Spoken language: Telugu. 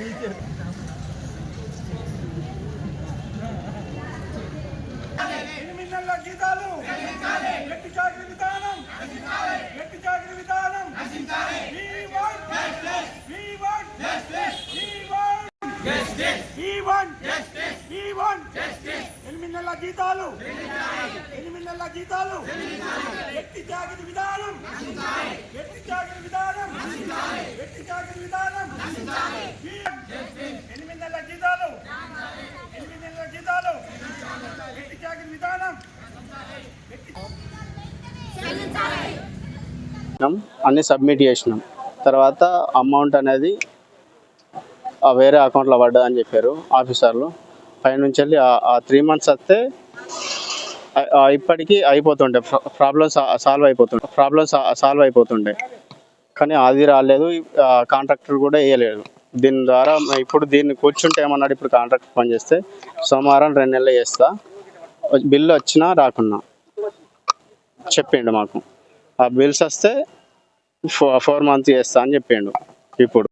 జీతాలు. విధానం. విధానం. ఎనిమిది నెలల జీతాలు ఎనిమిది నెలల జీతాలు. ఎట్టి జాగ్రత్త విధానం. చేసినాం అన్ని సబ్మిట్ చేసినాం. తర్వాత అమౌంట్ అనేది ఆ వేరే అకౌంట్లో పడ్డదని చెప్పారు ఆఫీసర్లు. పైనుంచి వెళ్ళి ఆ- త్రీ మంత్స్ వస్తే ఇప్పటికీ అయిపోతుండే. ప్రాబ్లమ్స్ సాల్వ్ అయిపోతుండే. ప్రాబ్లమ్ సాల్వ్ అయిపోతుండే. కానీ అది రాలేదు కాంట్రాక్టర్ కూడా వేయలేదు. దీని ద్వారా ఇప్పుడు దీన్ని కూర్చుంటే ఏమన్నాడు ఇప్పుడు కాంట్రాక్టర్ పని చేస్తే సోమవారం రెండు నెలలు చేస్తా. బిల్లు వచ్చినా రాకున్నా. చెప్పిండు మాకు. ఆ బిల్స్ వస్తే ఫోర్ ఫోర్ మంత్స్ చేస్తా అని చెప్పిండు. ఇప్పుడు